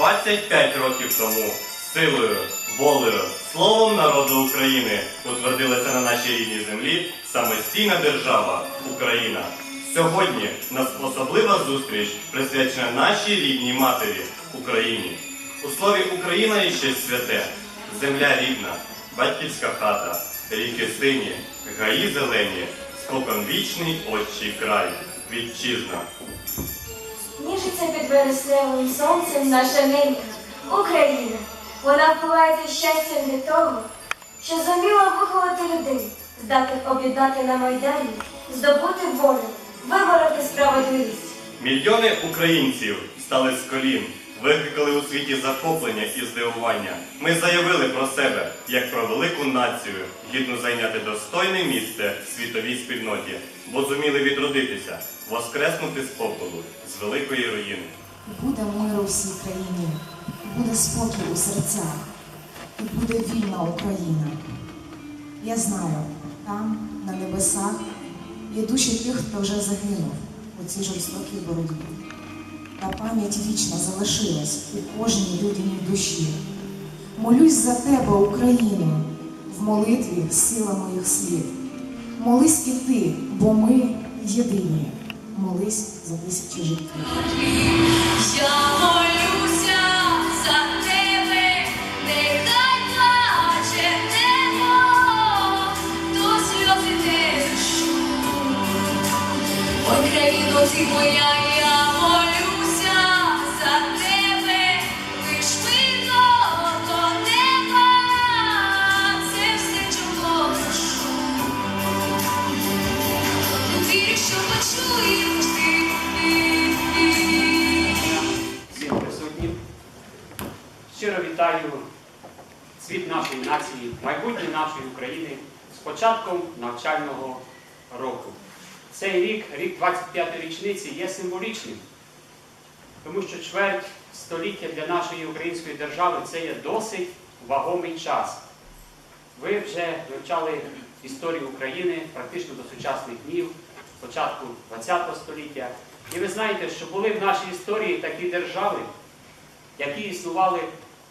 25 років тому силою, волею, словом народу України утвердилася на нашій рідній землі самостійна держава Україна. Сьогодні нас особлива зустріч присвячена нашій рідній матері Україні. У слові Україна є щось святе, земля рідна, батьківська хата, ріки сині, гаї зелені, споконвічний отчий край, вітчизна. Ніжиться під вересневим сонцем наша ненька Україна. Вона впливається щастям від того, що зуміла виховати людей, здатних об'єднати на майдані, здобути волю, вибороти справедливість. Мільйони українців стали з колін, викликали у світі захоплення і здивування. Ми заявили про себе як про велику націю, гідну зайняти достойне місце в світовій спільноті, бо зуміли відродитися, воскреснути з попелу, великої руїни. Буде мир у всій країні, буде спокій у серцях, і буде вільна Україна. Я знаю, там, на небесах, є душі тих, хто вже загинув у цій жорстокій боротьбі. Та пам'ять вічно залишилась у кожній людяній душі. Молюсь за тебе, Україно, в молитві сила моїх слів. Молись і ти, бо ми єдині. Молись за тисячі життів. Я молюся за тебе, нехай плаче небо, до сльози не дощу. Ой, країно, ти моя, майбутнє нашої України з початком навчального року. Цей рік, рік 25-ї річниці, є символічним, тому що чверть століття для нашої української держави це є досить вагомий час. Ви вже вивчали історію України практично до сучасних днів, початку ХХ століття. І ви знаєте, що були в нашій історії такі держави, які існували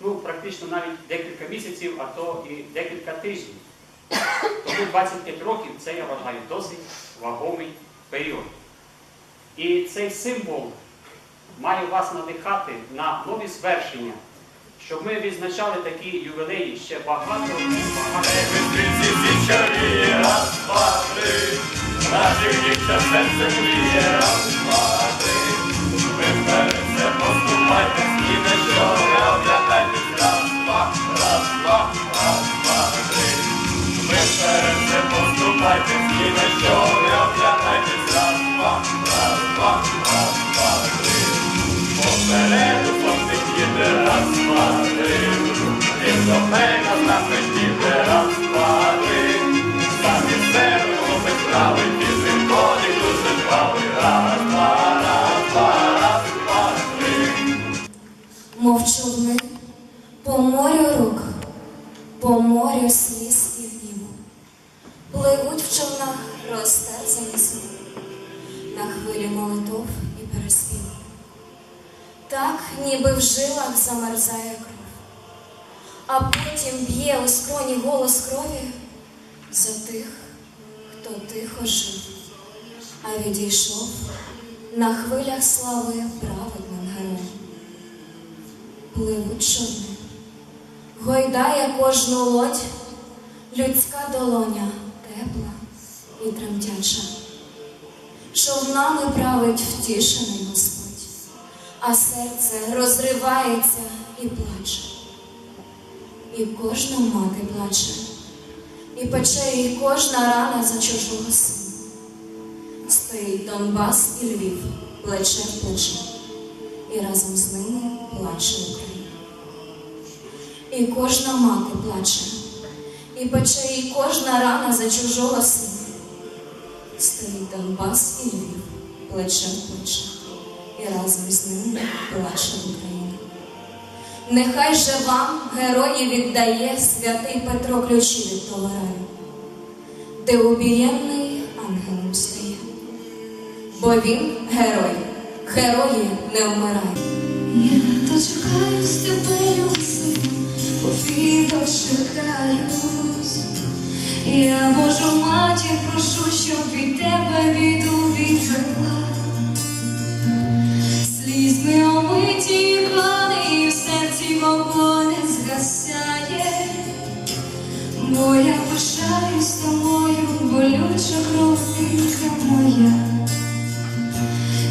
ну, практично навіть декілька місяців, а то і декілька тижнів. Тому 25 років це, я вважаю, досить вагомий період. І цей символ має вас надихати на нові звершення, щоб ми відзначали такі ювілеї ще багато, багато. Раз, два, три, наших дівчат серце мріє, раз, вперед все поступайте, ні що Пливуть в човнах розтерзані сни, на хвилі молитов і переспів. Так, ніби в жилах замерзає кров, а потім б'є у скроні голос крові за тих, хто тихо жив, а відійшов на хвилях слави праведним героєм пливуть човни. Гойдає кожну лодь, людська долоня і тремтяча. Човнами править втішений Господь, а серце розривається і плаче. І кожна мати плаче, і пече їй кожна рана за чужого сина. Стоїть Донбас і Львів, плече в плече і разом з ними плаче Україна. І кожна мати плаче, і пече їй кожна рана за чужого сина стоїть Донбас і Львів плече в плече, і разом з ними плаче Україна. Нехай же вам, герої, віддає святий Петро ключі від того раю, де убієнний ангелом стає, бо він герой, герої не вмирає. Я дочекаюсь тебе, люси, повітря чекаюсь. Я Божу матір прошу, щоб від тебе віду відвела. Слізьми омиті плани, і в серці вогонь не згасає. Бо я пишаюсь тобою, болюча кровинка моя.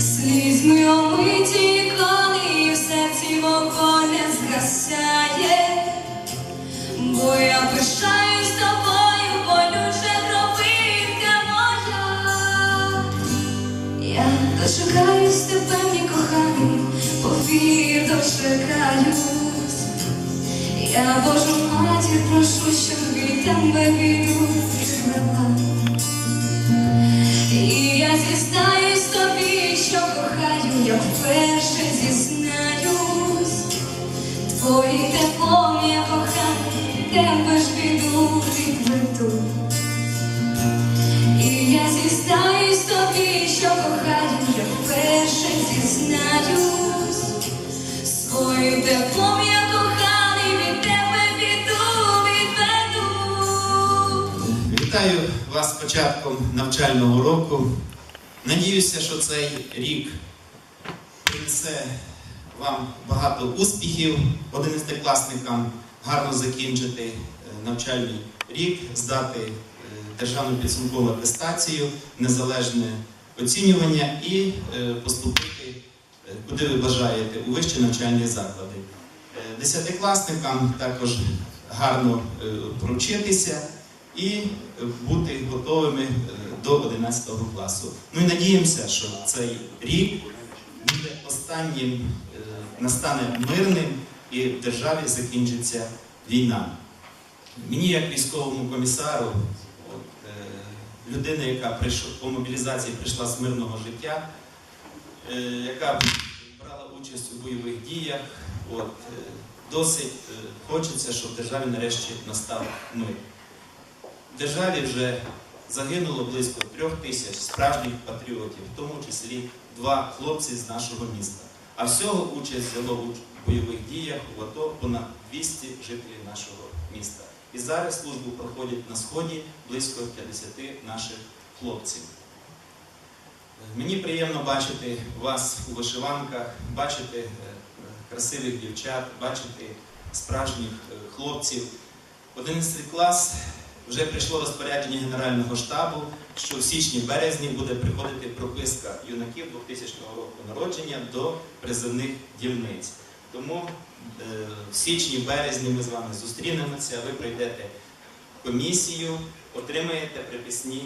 Слізьми омиті клани, і в серці вогонь повір, дочекаюсь. Я Божу матір прошу, щоб від тебе відвела. І я зізнаюсь тобі, що кохаю, я вперше зізнаюсь. Твої теплом я кохаю, тебе Вітаю вас з початком навчального року. Надіюся, що цей рік принесе вам багато успіхів, одинадцятикласникам гарно закінчити е, навчальний рік, здати е, державну підсумкову атестацію, незалежне оцінювання і е, поступити, куди ви бажаєте, у вищі навчальні заклади. Е, Десятикласникам також гарно е, провчитися і е, бути готовими е, до 11 класу. І надіємося, що цей рік буде останнім, е, настане мирним і в державі закінчиться війна. Мені, як військовому комісару, от, е, людина, яка прийшла по мобілізації прийшла з мирного життя, е, яка брала участь у бойових діях, от, е, досить е, хочеться, щоб в державі нарешті настав мир. В державі вже загинуло близько трьох тисяч справжніх патріотів, в тому числі два хлопці з нашого міста. А всього участь взяло у бойових діях в АТО понад 200 жителів нашого міста. І зараз службу проходять на сході близько 50 наших хлопців. Мені приємно бачити вас у вишиванках, бачити е, красивих дівчат, бачити справжніх е, хлопців. 11 клас вже прийшло розпорядження Генерального штабу, що в січні-березні буде приходити прописка юнаків 2000 року народження до призовних дільниць. Тому е, в січні-березні ми з вами зустрінемося, ви прийдете комісію, отримаєте приписні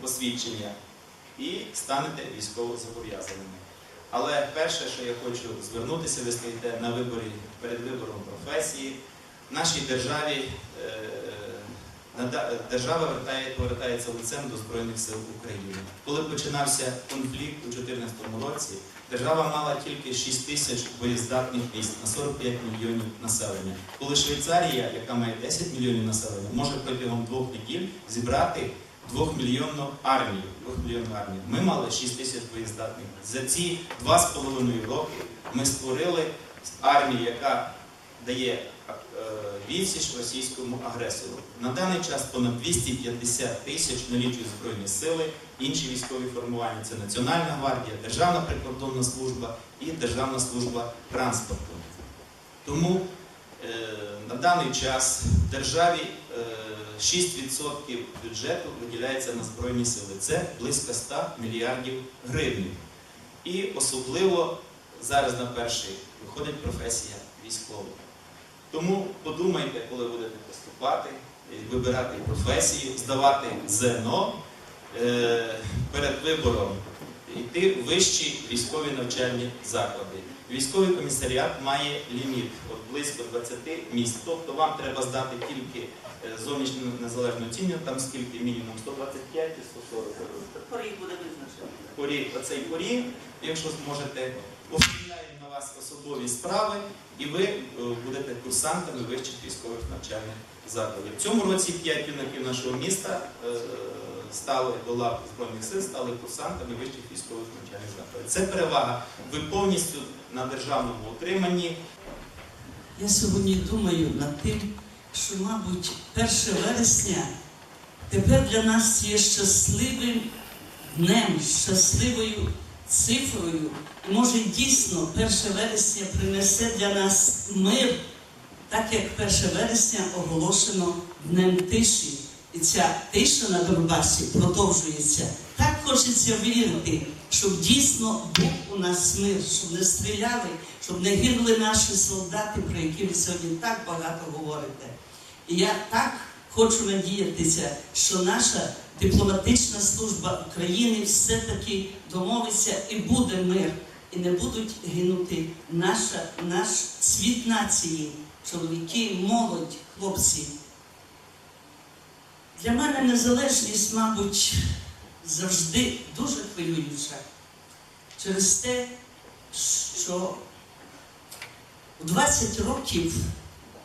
посвідчення і станете військово зобов'язаними. Але перше, що я хочу звернутися, ви стоїте на виборі перед вибором професії. В нашій державі е, держава вертає, повертається лицем до Збройних сил України. Коли починався конфлікт у 2014 році, держава мала тільки 6 тисяч боєздатних військ на 45 мільйонів населення. Коли Швейцарія, яка має 10 мільйонів населення, може протягом двох неділь зібрати 2-мільйонну армію. 2-мільйонну армію. Ми мали 6 тисяч боєздатних. За ці 2,5 роки ми створили армію, яка дає е, відсіч російському агресору. На даний час понад 250 тисяч налічують Збройні сили, інші військові формування це Національна гвардія, Державна прикордонна служба і Державна служба транспорту. Тому е, на даний час державі е, 6% бюджету виділяється на Збройні сили. Це близько 100 мільярдів гривень. І особливо зараз на перший виходить професія військова. Тому подумайте, коли будете поступати, вибирати професію, здавати ЗНО е, перед вибором йти в вищі військові навчальні заклади. Військовий комісаріат має ліміт от близько 20 місць. Тобто вам треба здати тільки е, зовнішнє незалежне там скільки мінімум 125 і 140. Поріг буде визначений. поріг, оцей поріг, якщо зможете, оформляємо на вас особові справи, і ви е, будете курсантами вищих військових навчальних закладів. В цьому році п'ять юнаків нашого міста е, стали до лав Збройних сил, стали курсантами вищих військових навчальних закладів. Це перевага. Ви повністю на державному утриманні. Я сьогодні думаю над тим, що, мабуть, 1 вересня тепер для нас є щасливим днем, щасливою цифрою. Може дійсно 1 вересня принесе для нас мир, так як 1 вересня оголошено Днем тиші. І ця тиша на Донбасі продовжується. Так хочеться вірити, щоб дійсно був у нас мир, щоб не стріляли, щоб не гинули наші солдати, про які ви сьогодні так багато говорите. І я так хочу надіятися, що наша дипломатична служба України все-таки домовиться і буде мир, і не будуть гинути наша, наш світ нації, чоловіки, молодь, хлопці. Для мене незалежність, мабуть, завжди дуже хвилююча через те, що у 20 років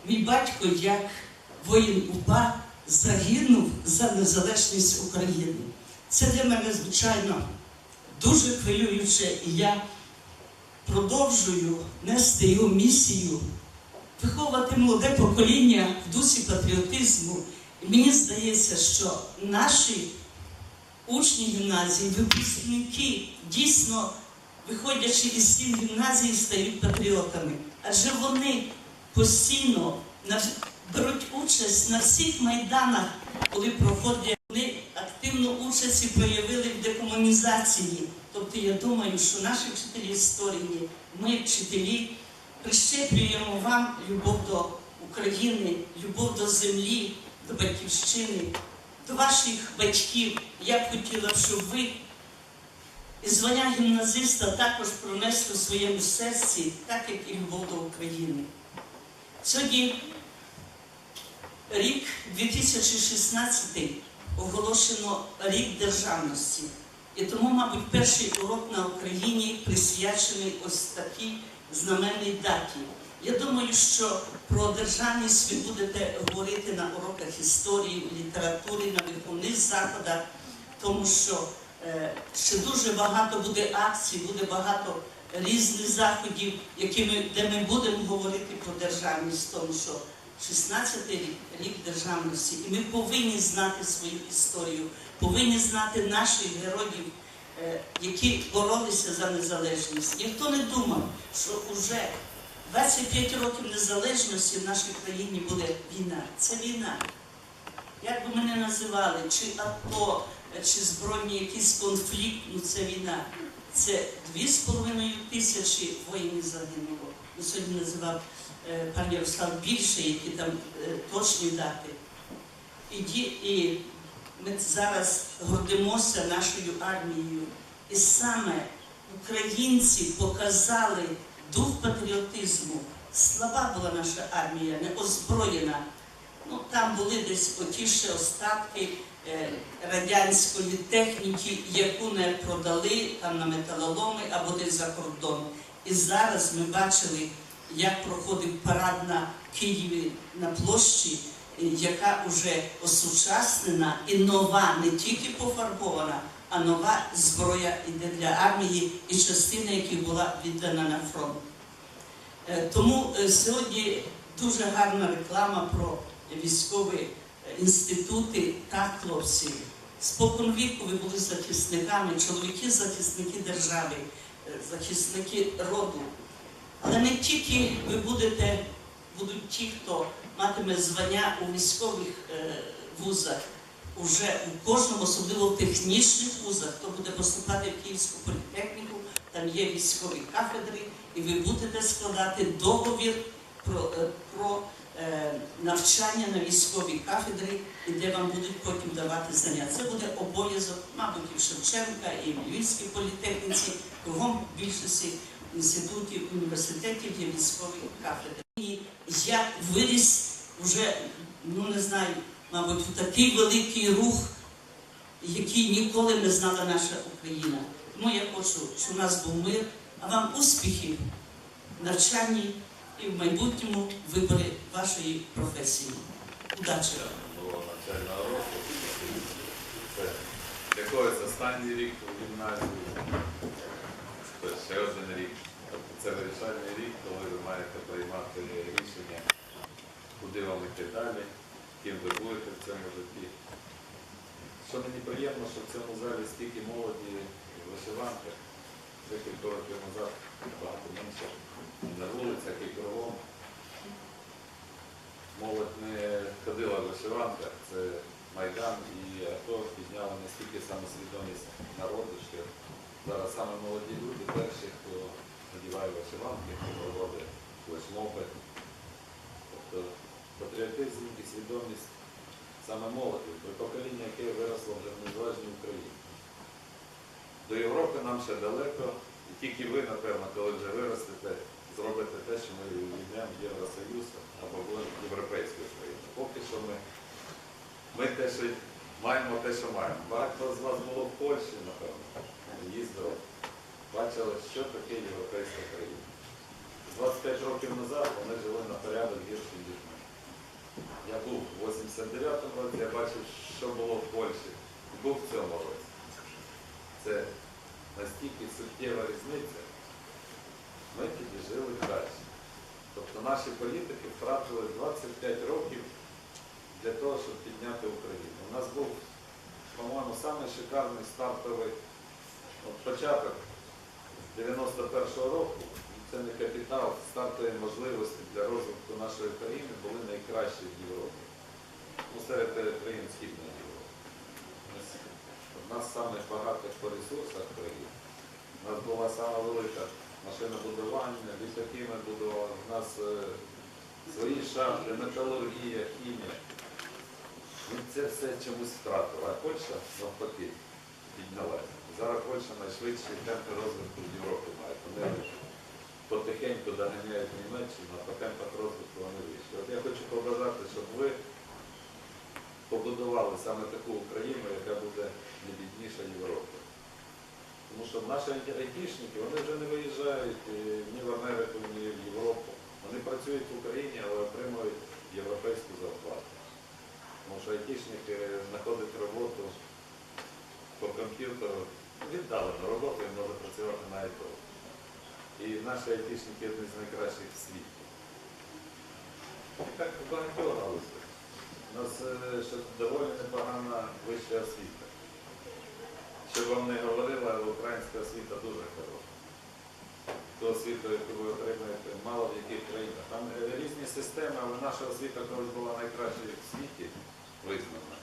мій батько, як воїн УПА, загинув за незалежність України. Це для мене, звичайно, дуже хвилююче, і я продовжую нести його місію, виховувати молоде покоління в дусі патріотизму. Мені здається, що наші учні гімназії, випускники дійсно, виходячи із стін гімназії, стають патріотами. Адже вони постійно беруть участь на всіх майданах, коли проходять вони активну участь і проявили в декомунізації. Тобто я думаю, що наші вчителі історії, ми, вчителі, прищеплюємо вам любов до України, любов до землі, до батьківщини, до ваших батьків. Я б хотіла, щоб ви і звання гімназиста також пронесли в своєму серці, так як і любов до України. Сьогодні рік 2016 оголошено рік державності. І тому, мабуть, перший урок на Україні присвячений ось такій знаменній даті. Я думаю, що про державність ви будете говорити на уроках історії, літератури, на виховних заходах, тому що е, ще дуже багато буде акцій, буде багато різних заходів, які ми, де ми будемо говорити про державність, тому що 16-й рік, рік державності, і ми повинні знати свою історію, повинні знати наших героїв, е, які боролися за незалежність. Ніхто не думав, що вже 25 років незалежності в нашій країні буде війна. Це війна. Як би ми не називали, чи АТО, чи збройні якісь конфлікт, ну це війна. Це 2,5 тисячі воїнів загинуло. Ну, сьогодні називав е, пан Ярослав більше, які там е, точні дати. І, і ми зараз гордимося нашою армією. І саме українці показали дух патріотизму. Слаба була наша армія, не озброєна. Ну, там були десь оті ще остатки е, радянської техніки, яку не продали там на металоломи або десь за кордон. І зараз ми бачили, як проходив парад на Києві на площі, яка вже осучаснена і нова, не тільки пофарбована, а нова зброя йде для армії і частина, яка була віддана на фронт. Е, Тому е, сьогодні дуже гарна реклама про військові е, інститути та хлопці. Спокон віку ви були захисниками, чоловіки захисники держави, захисники роду. Але не тільки ви будете, будуть ті, хто матиме звання у військових вузах, уже у кожному, особливо в технічних вузах, хто буде поступати в Київську політехніку, там є військові кафедри, і ви будете складати договір про, е, про е, навчання на військовій кафедрі, і де вам будуть потім давати знання. Це буде обов'язок, мабуть, і в Шевченка, і в Львівській політехніці, кругом більшості інститутів, університетів є військові кафедри. І я виріс вже, ну не знаю, мабуть, в такий великий рух, який ніколи не знала наша Україна. Тому я хочу, щоб у нас був мир, а вам успіхів в навчанні і в майбутньому виборі вашої професії. Удачі якогось останній рік у гімназії, ще один рік. Тобто це вирішальний рік, коли ви маєте приймати рішення куди вам йти далі, ким ви будете в цьому житті. Що мені приємно, що в цьому залі стільки молоді в вишиванках, декілька років назад багато менше на вулицях і кругом. Молодь не ходила в вишиванках, це Майдан і АТО підняли настільки самосвідомість народу, що зараз саме молоді люди перші, хто надіває вишиванки, хто проводить флешмоби. Тобто патріотизм і свідомість саме молоді, при покоління, яке виросло вже в незалежній Україні. До Європи нам ще далеко, і тільки ви, напевно, коли вже виростете, зробите те, що ми війдемо в Євросоюз або в Європейську країну. Поки що ми, ми те, що маємо те, що маємо. Багато з вас було в Польщі, напевно, їздили, бачили, що таке європейська країна. 25 років назад вони жили на порядок гірше, ніж ми. Я був у 89-му році, я бачив, що було в Польщі. І був в цьому році. Це настільки суттєва різниця. Ми тоді жили краще. Тобто наші політики втратили 25 років для того, щоб підняти Україну. У нас був, по-моєму, самий шикарний стартовий от початок 91-го року. Це капітал, стартові можливості для розвитку нашої країни були найкращі в Європі. Ну, серед країн Східної Європи. Одна з самих багатих по ресурсах країн. У нас була сама велика машинобудування, літаки ми будували, у нас е, свої шахти, металургія, хімія. Ми це все чомусь втратили, а Польща навпаки піднялася. Зараз Польща найшвидші темпи розвитку в Європі має. Потихеньку доганяють Німеччину, а по темпах розвитку вони вищі. От я хочу побажати, щоб ви побудували саме таку Україну, яка буде не бідніша Європи. Тому що наші айтішники, вони вже не виїжджають е, ні в Америку, ні в Європу. Вони працюють в Україні, але отримують європейську зарплату. Тому що айтішник е, знаходить роботу по комп'ютеру, віддалено роботу, він може працювати навіть довго. І наші айтішники одні з найкращих в світі. Так багатьох галузях. У нас е, ще доволі непогана вища освіта. Що б вам не говорила, але українська освіта дуже хороша. Ту освіту, яку ви отримуєте, мало в яких країнах. Там е, різні системи, але наша освіта колись була найкращою в світі визнана.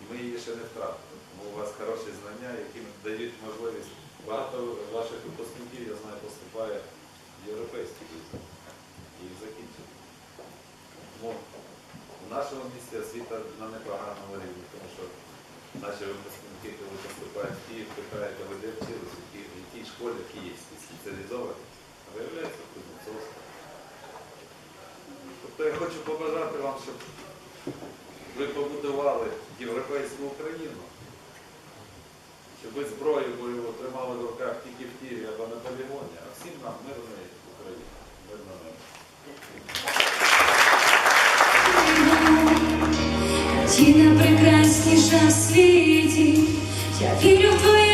І ми її ще не втратили. Тому у вас хороші знання, які дають можливість. Багато ваших випускників, я знаю, поступає в європейські вузи і закінчують. Тому в нашому місті освіта на непоганому рівні, тому що наші випускники, коли поступають в Київ, питають, а ви де вчилися, в якій- школі київській спеціалізованій, а виявляється Кузнецовська. Тобто я хочу побажати вам, щоб ви побудували європейську Україну, щоб зброю бойову тримали в руках тільки в Києві або на полігоні, а всім нам мирної України. Мирно. Ті на прекрасніша в світі, я вірю в твоє